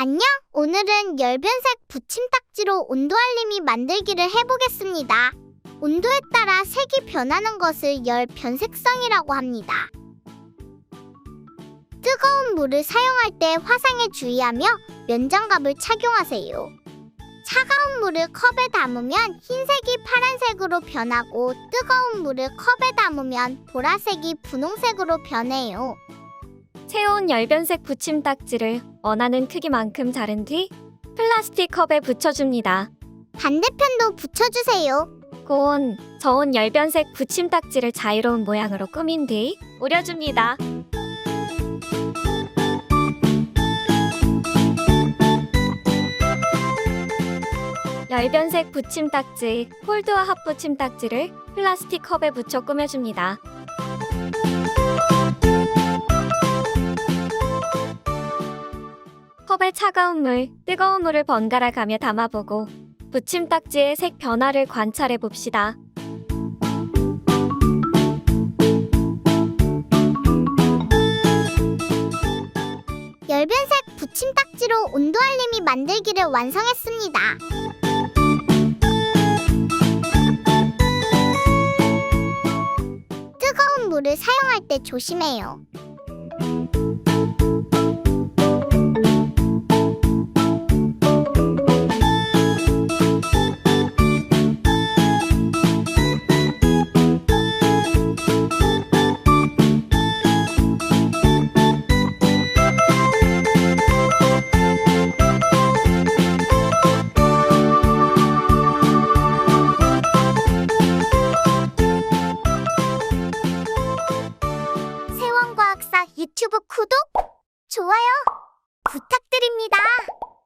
안녕! 오늘은 열변색 붙임딱지로 온도 알림이 만들기를 해보겠습니다. 온도에 따라 색이 변하는 것을 열 변색성이라고 합니다. 뜨거운 물을 사용할 때 화상에 주의하며 면장갑을 착용하세요. 차가운 물을 컵에 담으면 흰색이 파란색으로 변하고 뜨거운 물을 컵에 담으면 보라색이 분홍색으로 변해요. 새로운 열변색 붙임딱지를 원하는 크기만큼 자른 뒤 플라스틱 컵에 붙여줍니다. 반대편도 붙여주세요. 고온, 저온 열변색 붙임딱지를 자유로운 모양으로 꾸민 뒤 우려줍니다. 열변색 붙임딱지, 홀드와 합 붙임딱지를 플라스틱 컵에 붙여 꾸며줍니다. 컵에 차가운 물, 뜨거운 물을 번갈아 가며 담아보고 붙임딱지의 색 변화를 관찰해 봅시다. 열변색 붙임딱지로 온도 알림이 만들기를 완성했습니다. 뜨거운 물을 사용할 때 조심해요. 유튜브 구독, 좋아요 부탁드립니다.